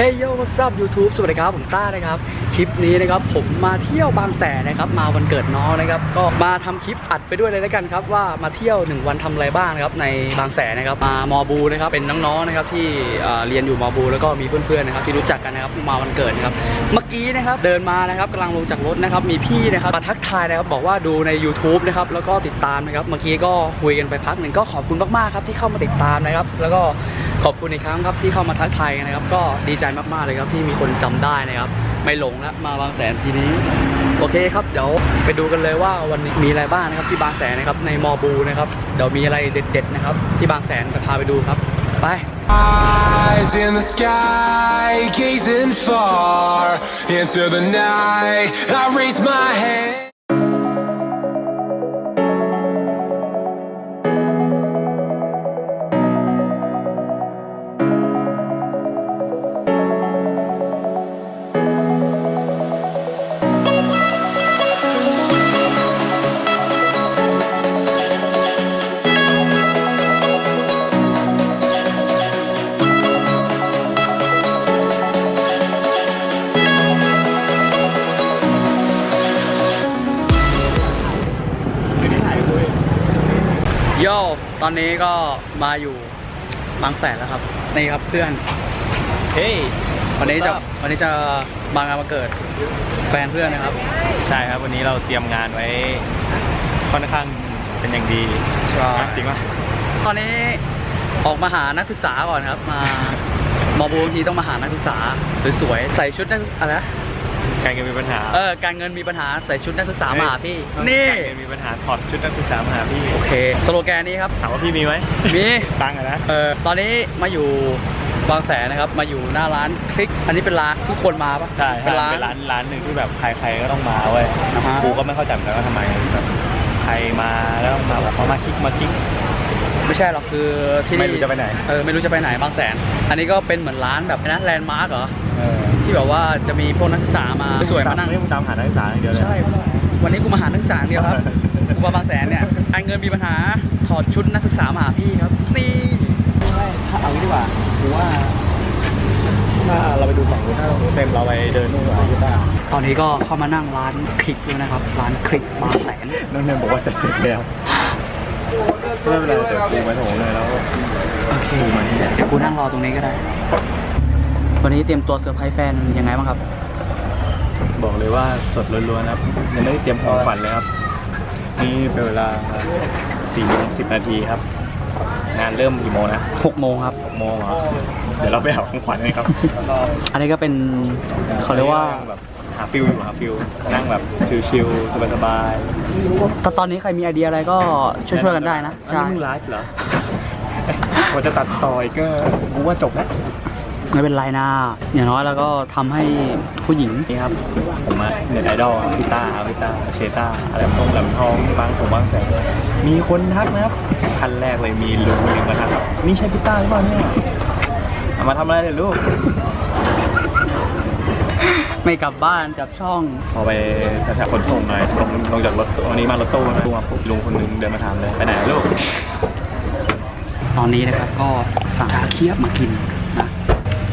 เฮ้ยโย what's up YouTube สวัสดีครับ ผมต้านะครับ ลิปนี้นะครับผมมาเที่ยวบางแสนนะครับมาวันเกิดน้องนะครับ ก็มาทำคลิปอัดไปด้วยเลยแล้วกันครับว่ามาเที่ยว 1 วันทำอะไรบ้างนะครับในบางแสนนะครับมามอบูนะครับเป็นน้องๆนะครับที่เรียนอยู่มอบู แล้วก็มีเพื่อนๆนะครับที่รู้จักกันนะครับมาวันเกิดนะครับเมื่อกี้นะครับเดินมานะครับกำลังลงจากรถนะครับมีพี่นะครับมาทักทายนะครับบอกว่าดูใน YouTube นะครับแล้วก็ติดตามนะครับเมื่อกี้ก็คุยกันไปพักหนึ่งก็ขอบคุณมากๆครับที่เข้ามาติดตามนะครับ แล้วก็ขอบคุณอีกครั้งครับที่เข้ามาทักทายกันนะครับ ก็ดีใจมากๆเลยครับที่มีคนจำได้นะครับ ไม่หลงแล้วมาบางแสนทีนี้ โอเคครับเดี๋ยวไปดูกันเลยว่าวันนี้มีอะไรบ้างนะครับที่บางแสนนะครับในมอบูนะครับเดี๋ยวมีอะไรเด็ดๆนะครับ ที่บางแสนจะพาไปดูครับไป Eyes in the sky, gazing far into the night. I raise my hand. ตอนนี้ก็มาอยู่บางแสนแล้วครับ นี่ครับเพื่อน เฮ้ยวันนี้จะ What's up? วันนี้จะมางานมาเกิดแฟนเพื่อนนะครับ ใช่ครับวันนี้เราเตรียมงานไว้ค่อนข้างเป็นอย่างดีใช่จริงป่ะตอนนี้ออกมาหานักศึกษาก่อนครับ มามอบูบางทีต้องมาหานักศึกษาสวยๆใส่ชุดนักอะไรนะ การเงินมีปัญหาเออการเงินมีปัญหาใส่ชุดนักศึกษามาหาพี่ต้องนี่การเงินมีปัญหาถอดชุดนักศึกษามาหาพี่โอเคสโลแกนนี้ครับถามว่าพี่มีไหมมีตังค์อะนะเออตอนนี้มาอยู่บางแสนนะครับมาอยู่หน้าร้านคลิก อันนี้เป็นร้านที่คนมาปะใช่เป็นร้านเป็นร้านร้านหนึ่งที่แบบใครๆก็ต้องมาเว้ยอ่าฮะกูก็ไม่เข้าใจเหมือนกันว่าทำไมแบบใครมาแล้วมาแบบเขามาคลิกมาคลิกไม่ใช่หรอกคือที่นี่ไม่รู้จะไปไหนเออไม่รู้จะไปไหนบางแสน อันนี้ก็เป็นเหมือนร้านแบบนะแลนด์มาร์กเหรอเออ ที่แบบว่าจะมีพวกนักศึกษามาสวยๆมานั่งไม่ต้องตามหานักศึกษาอย่างเดียวเลยใช่วันนี้กูมาหานักศึกษาอย่างเดียวครับกูมาบางแสนเนี่ยการเงินมีปัญหาถอดชุดนักศึกษามาหาพี่ครับนี่ถ้าเอางี้ดีกว่ากูว่าถ้าเราไปดูฝั่งนู้นถ้าฝั่งนู้นเต็มเราไปเดินนู่นหาที่บ้านตอนนี้ก็เข้ามานั่งร้านคลิกแล้วนะครับ ร้านคลิกบางแสนน้องเนมบอกว่าจะเสร็จแล้วไม่เป็นไรเดี๋ยวกูไปโถงเลยแล้วโอเคเดี๋ยวกูนั่งรอตรงนี้ก็ได้ วันนี้เตรียมตัวเซอร์ไพรส์แฟนยังไงบ้างครับ บอกเลยว่าสดล้วนๆครับยังไม่ได้เตรียมของขวัญเลยครับ นี่เป็นเวลา4โมง10 นาทีครับ งานเริ่มกี่โมงนะ6โมงครับ6โมงเหรอเดี๋ยวเราไปหาของขวัญกันครับ อันนี้ก็เป็นเขาเรียกว่าแบบหาฟิลอยู่หาฟิลนั่งแบบชิลๆสบายตอนตอนนี้ใครมีไอเดียอะไรก็ๆช่วยๆกันได้นะอันนี้มึงไลฟ์เหรอว่าจะตัดต่ออีกก็กูว่าจบแล้ว ไม่เป็นไรนะอย่างน้อยเราก็ทำให้ผู้หญิงนี่ครับผมอะเน็ตไอดอลครับพี่ต้าครับพี่ต้าเชต้าอะไรตรงแหลมทองบางสงบางแสนมีคนทักนะครับคันแรกเลยมีลุงคนหนึ่งมาทักครับนี่ใช่พี่ต้าหรือเปล่าเนี่ยเอามาทำอะไรเนี่ยลูกไม่กลับบ้านกลับช่อง พอไปแถวๆขนส่งหน่อยลงลงจากรถวันนี้มารถตู้นะลุงมาปุ๊บลุงคนหนึงเดินมาถามเลยไปไหนลูก ตอนนี้นะครับก็สั่งเคียบมากินนะ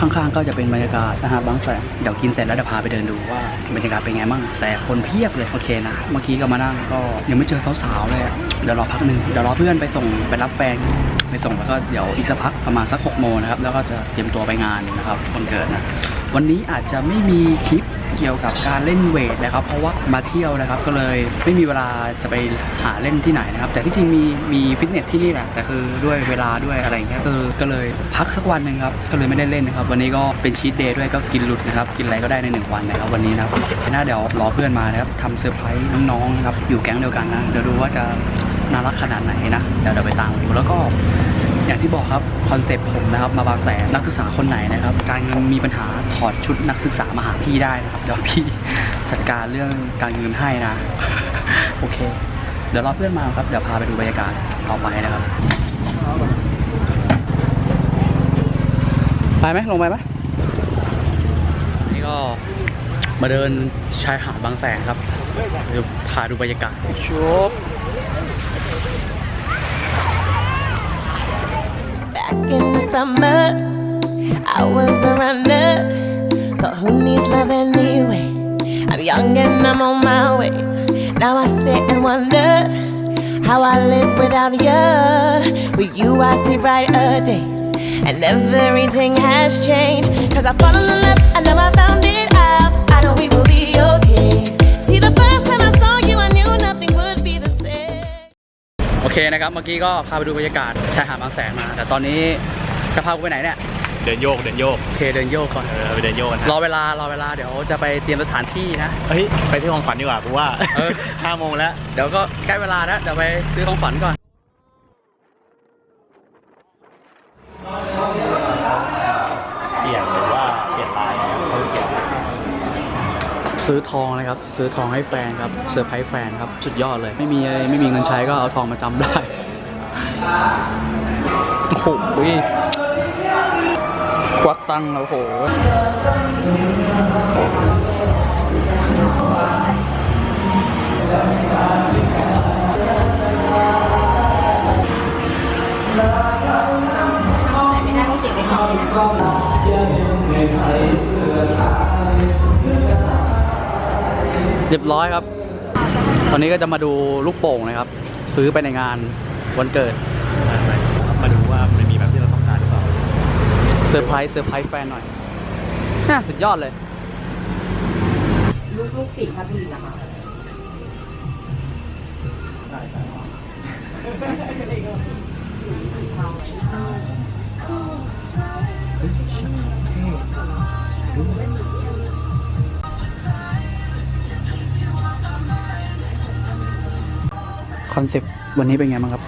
ข้างๆก็จะเป็นบรรยากาศนะฮะบางแสนเดี๋ยวกินเสร็จแล้วจะพาไปเดินดูว่าบรรยากาศเป็นไงบ้างแต่คนเพียบเลยโอเคนะ เมื่อกี้ก็มานั่งก็ยังไม่เจอสาวๆเลยเดี๋ยวรอพักหนึ่งเดี๋ยวรอเพื่อนไปส่งไปรับแฟนไปส่งแล้วก็เดี๋ยวอีกสักพักประมาณสักหกโมงนะครับแล้วก็จะเตรียมตัวไปงานนะครับวันเกิดนะวันนี้อาจจะไม่มีคลิปเกี่ยวกับการเล่นเวทนะครับ เพราะว่ามาเที่ยวนะครับ ก็เลยไม่มีเวลาจะไปหาเล่นที่ไหนนะครับ แต่ที่จริงมีมีฟิตเนสที่นี่แหละแต่คือด้วยเวลาด้วยอะไรอย่างเงี้ยก็ก็เลยพักสักวันหนึ่งครับก็เลยไม่ได้เล่นนะครับ วันนี้ก็เป็นชีตเดย์ด้วยก็กินหลุดนะครับ กินอะไรก็ได้ในหนึ่งวันนะครับ วันนี้นะครับหน้าเดี๋ยวรอเพื่อนมานะครับทำเซอร์ไพรส์น้องๆนะครับอยู่แก๊งเดียวกันนะเดี๋ยวดูว่าจะ น่ารักขนาดไหนนะเดี๋ยวเดี๋ยวไปตามดูแล้วก็อย่างที่บอกครับคอนเซปต์ผมนะครับมาบางแสนนักศึกษาคนไหนนะครับ การเงินมีปัญหาถอดชุดนักศึกษามาหาพี่ได้นะครับเดี๋ยวพี่จัดการเรื่องการเงินให้นะ โอเค เดี๋ยวรอเพื่อนมาครับเดี๋ยวพาไปดูบรรยากาศต่อไปนะครับ ไปไหมลงไปไหมนี่ก็มาเดินชายหาดบางแสนครับเดี๋ยวพาดูบรรยากาศชุบ Back in the summer, I was a runner, but who needs love anyway? I'm young and I'm on my way. Now I sit and wonder how I live without you. With you, I see brighter days, and everything has changed. Cause I fall in love, I know I found it out. I know we will be okay. See, the first time โอเคนะครับเมื่อกี้ก็พาไปดูบรรยากาศชายหาดบางแสนมา แต่ตอนนี้จะพากูไปไหนเนี่ยเดินโยกเดินโยกโอเคเดินโยกก่อนเออไปเดินโยกกันรอเวลารอเวลาเดี๋ยวจะไปเตรียมสถานที่นะเฮ้ยไปที่ของขวัญดีกว่ากูว่าเออห้าโมงแล้วเดี๋ยวก็ใกล้เวลาแล้วเดี๋ยวไปซื้อของฝันก่อน เปลี่ยนหรือว่าเปลี่ยนลายเนี่ยเขาเสีย ซื้อทองนะครับ ซื้อทองให้แฟนครับเซอร์ไพรส์แฟนครับสุดยอดเลย ไม่มีอะไรไม่มีเงินใช้ก็เอาทองมาจำได้โอ้โหควักตังค์โอ้โห รียบร้อยครับ ตอนนี้ก็จะมาดูลูกโป่งนะครับ ซื้อไปในงานวันเกิด มาดูว่ามันมีแบบที่เราต้องการหรือเปล่าเซอร์ไพรส์เซอร์ไพรส์แฟนหน่อยน่าสุดยอดเลย ลูกลูกสี่ครับพี่นะคะ คอนเซปต์วันนี้เป็นไงบ้างครับ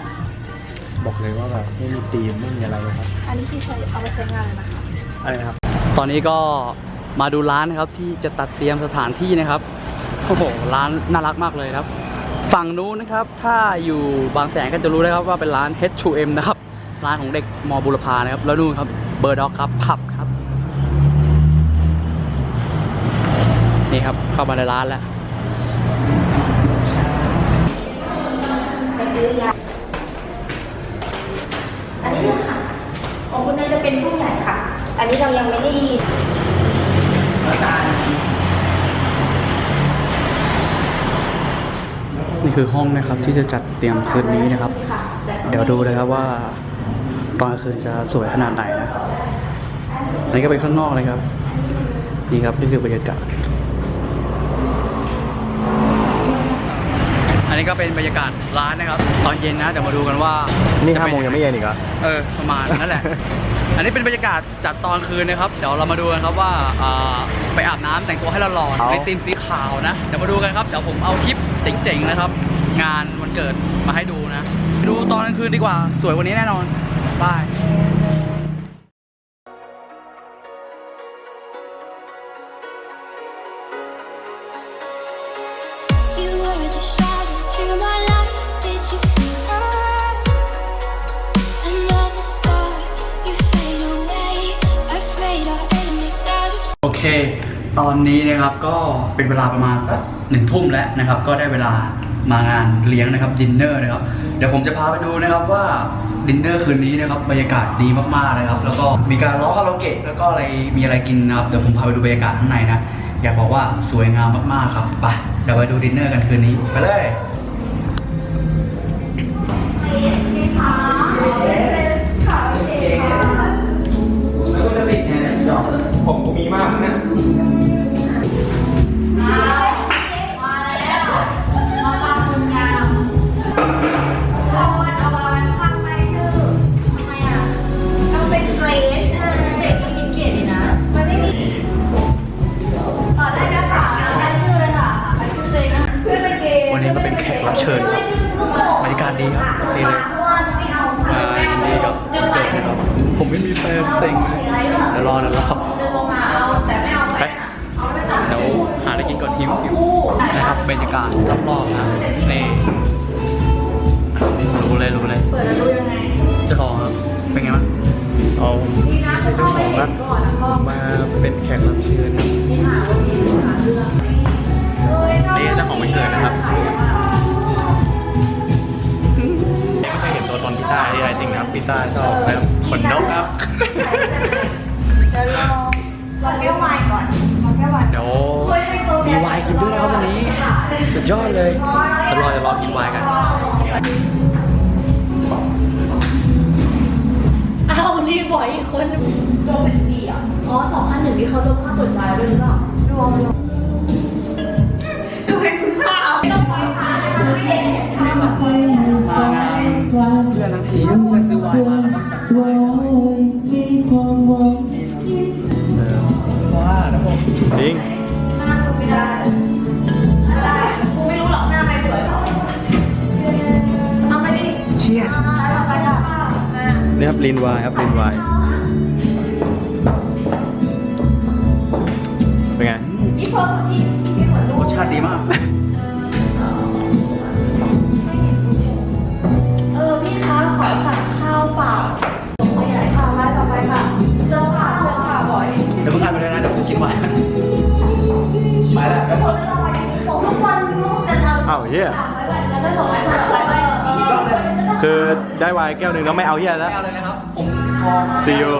บอกเลยว่าแบบไม่มีธีมไม่มีอะไรเลยครับ อันนี้ที่ใช้เอาไปใช้งานเลยนะคะ อะไรนะครับ ตอนนี้ก็มาดูร้านนะครับที่จะตัดเตรียมสถานที่นะครับโอ้โหร้านน่ารักมากเลยครับ ฝั่งนู้นนะครับ ถ้าอยู่บางแสนก็จะรู้นะครับว่าเป็นร้าน H2M นะครับ ร้านของเด็กมบุรพานะครับ แล้วนู่นครับเบอร์ด็อกครับผับครับ นี่ครับเข้ามาในร้านแล้ว อันนี้เลยค่ะ ของคุณน่าจะเป็นผู้ใหญ่ค่ะ อันนี้เรายังไม่ได้นี่คือห้องนะครับที่จะจัดเตรียมคืนนี้นะครับ เดี๋ยวดูเลยครับว่า ตอนคืนจะสวยขนาดไหนนะนนี้ก็เป็นข้างนอกเลยครับ นี่ครับนี่คือบรรยากาศ นนี้ก็เป็นบรรยากาศร้านนะครับ ตอนเย็นนะเดี๋ยวมาดูกันว่านี่จะห้าป็โมงยังไม่เย็นอีกเหรอ เออประมาณนั่นแหละ อันนี้เป็นบรรยากาศจัดตอนคืนนะครับ เดี๋ยวเรามาดูกันครับว่าอ่าไปอาบน้ำแต่งตัวให้เราหล่อเอาในธีมสีขาวนะเดี๋ยวมาดูกันครับเดี๋ยวผมเอาคลิปเจ๋งๆนะครับ งานวันเกิดมาให้ดูนะดูตอนกลางคืนดีกว่า สวยกว่านี้แน่นอนบาย เค ตอนนี้นะครับก็เป็นเวลาประมาณสักหนึ่งทุ่มแล้วนะครับ ก็ได้เวลามางานเลี้ยงนะครับดินเนอร์นะครับเดี๋ยวผมจะพาไปดูนะครับว่าดินเนอร์คืนนี้นะครับบรรยากาศดีมากๆนะครับ แล้วก็มีการร้องคาราโอเกะแล้วก็อะไรมีอะไรกินนะครับเดี๋ยวผมพาไปดูบรรยากาศข้างในนะอยากบอกว่าสวยงามมากๆครับไปเดี๋ยวไปดูดินเนอร์กันคืนนี้ไปเลย ไรกินก่อนหิวหินะครับบรรยากาศรอบๆนะนี่รู้เลยรู้เลยเจ้าของครับเป็นไงบ้างเอาเจ้าของรัมาเป็นแขกรับเชิญนี่เจ้าของไม่เกิดนะครับไม่เคยเห็นตัวตนพิต้าที่แท้จริงนะครับพิต้าชอบแบบขนนกครับจะลองลองแก้ววายก่อนลองแก้ววายเดี๋ยว สุดยอดเลยจะรอจะรอกินไวน์กันอ้าวนี่บ่อยอีกคนโดนเป็นปีอะอ๋อสองพันหนึ่งที่เขาลงค่าเปิดไว้ด้วยหรือเปล่ารวมรวมดูเป็นคุณค่าเอาไม่ต้องไปหาไม่เห็นค่าแบบมางานเพื่อนทั้งทีเพื่อนซื้อไวน์มาก็ต้องจัดไวน์หน่อยเออว่านะผมจริง ครับลินวายครับลินวายเป็นไงนี่เพิ่มอีกนี่เหมือนลูรกสชาติดีมาก เออพี่คะขอสั่งข้าวเปล่าขยายค่ะร้านต่อไปค่ะเชิญค่ะเชิญค่ะบอยเดี๋ยวเพิ่งอ่านไปเลยนะเดี๋ยวผมกินไวน์กันไปแล้วผมทุกวันลูกจะเอาอ้าวเฮียแล้วก็ส่งให้คนต่อไป คือได้วายแก้วหนึ่งแล้วไม่เอาเฮียแล้ว ไม่เอาเลยนะครับผมพอ See you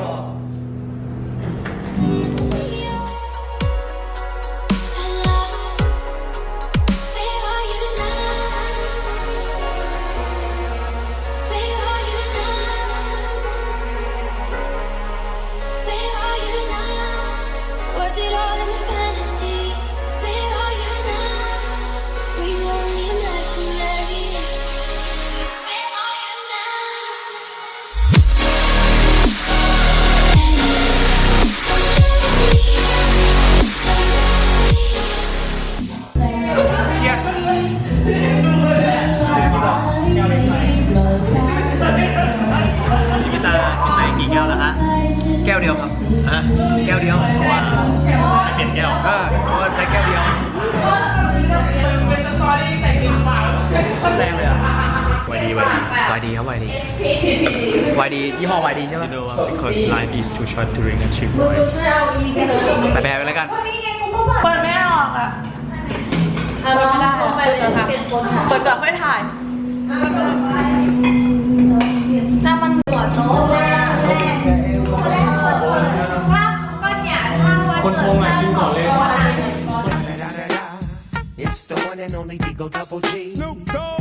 วายดีครับวายดีวายดียี่ห้อวายดีใช่ไหม You know what? Because life is too short to drink and cheap มึง wine. ดูช่วยเอาอีกทีนึงไปแปลไปแล้วกันนี่ไงกูก็เปิดไม่ออกอะเปิดไม่ได้เปิดก่อนค่ะเปิดก่อนค่อยถ่ายหน้ามันหัวโตเลยครับก็เนี่ยถ้าวันคนชงอะกินก่อนเลย It's the one and only Digo Double G. คนชง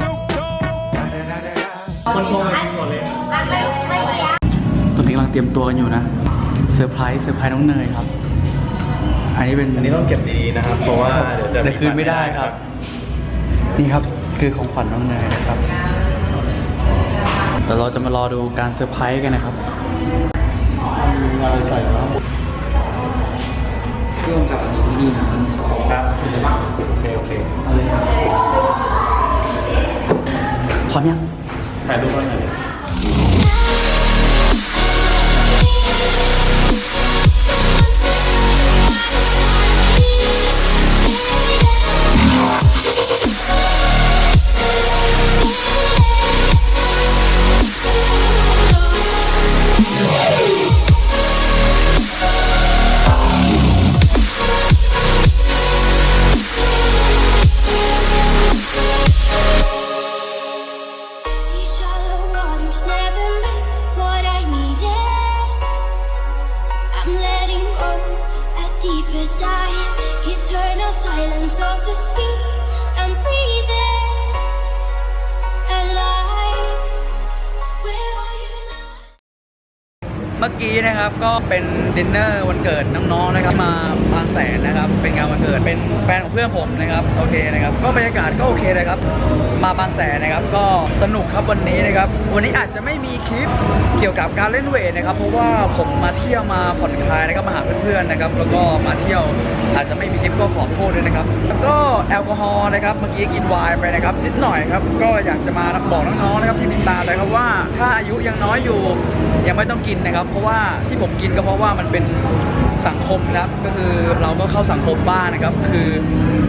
อะกิ นก่อนเลยอันแรกไม่ยากตอนนี้กำลังเตรียมตัวกันอยู่นะเซอร์ไพรส์เซอร์ไพรส์น้องเนยครับ อันนี้เป็นอันนี้ต้องเก็บดีๆนะครับ เพราะว่าเดี๋ยวจะแต่คืนไม่ได้ครับ นี่ครับคือของขวัญน้องเนยนะครับเดี๋ยวเราจะมารอดูการเซอร์ไพรส์กันนะครับอะไรใส่แล้วเรื่องกับอันนี้ที่นี่นะครับโอเคโอเค นะครับก็เป็นดินเนอร์วันเกิดน้องๆนะครับที่มาบางแสนนะครับ เป็นงานวันเกิดเป็นแฟนของเพื่อนผมนะครับโอเคนะครับก็บรรยากาศก็โอเคเลยครับ มาบางแสนนะครับ ก็สนุกครับวันนี้นะครับ วันนี้อาจจะไม่มีคลิปเกี่ยวกับการเล่นเวทนะครับ เพราะว่าผมมาเที่ยวมาผ่อนคลายนะครับมาหาเพื่อนๆนะครับ แล้วก็มาเที่ยวอาจจะไม่มีคลิปก็ขอโทษด้วยนะครับแล้วก็แอลกอฮอล์นะครับเมื่อกี้กินไวน์ไปนะครับนิดหน่อยครับก็อยากจะมาบอกน้องๆนะครับที่ติดตามนะครับว่าถ้าอายุยังน้อยอยู่ยังไม่ต้องกินนะครับ เพราะว่าที่ผมกินก็เพราะว่ามันเป็นสังคมนะครับก็คือเราก็เข้าสังคมบ้างนะครับ คือ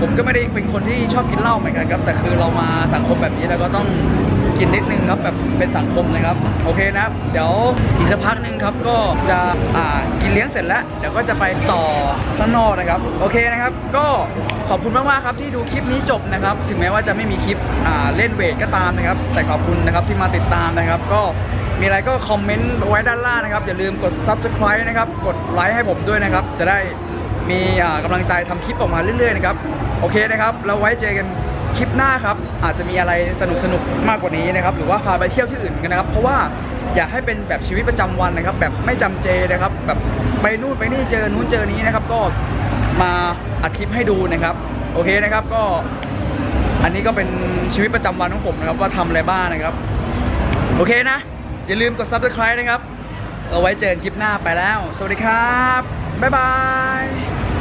ผมก็ไม่ได้เป็นคนที่ชอบกินเหล้าเหมือนกันครับ แต่คือเรามาสังคมแบบนี้เราก็ต้องกินนิดนึงครับแบบเป็นสังคมนะครับ โอเคนะเดี๋ยวอีกสักพักหนึ่งครับก็จะอ่ากินเลี้ยงเสร็จแล้ว เดี๋ยวก็จะไปต่อข้างนอกนะครับ โอเคนะครับ ก็ขอบคุณมากๆครับที่ดูคลิปนี้จบนะครับ ถึงแม้ว่าจะไม่มีคลิปอ่าเล่นเวทก็ตามนะครับ แต่ขอบคุณนะครับที่มาติดตามนะครับ ก็ มีอะไรก็คอมเมนต์ไว้ด้านล่างนะครับ อย่าลืมกด subscribe นะครับ กดไลค์ให้ผมด้วยนะครับ จะได้มีอ่ากำลังใจทำคลิปออกมาเรื่อยๆนะครับ โอเคนะครับแล้วไว้เจอกันคลิปหน้าครับ อาจจะมีอะไรสนุกสนุกๆมากกว่านี้นะครับ หรือว่าพาไปเที่ยวที่อื่นกันนะครับ เพราะว่าอยากให้เป็นแบบชีวิตประจำวันนะครับ แบบไม่จำเจนะครับ แบบไปนู่นไปนี่เจอนู้นเจอนี้นะครับ ก็มาอัดคลิปให้ดูนะครับ โอเคนะครับก็ อันนี้ก็เป็นชีวิตประจำวันของผมนะครับ ว่าทำอะไรบ้างนะครับ โอเคนะ อย่าลืมกด subscribe นะครับ เอาไว้เจอกันคลิปหน้าไปแล้ว สวัสดีครับ บ๊ายบาย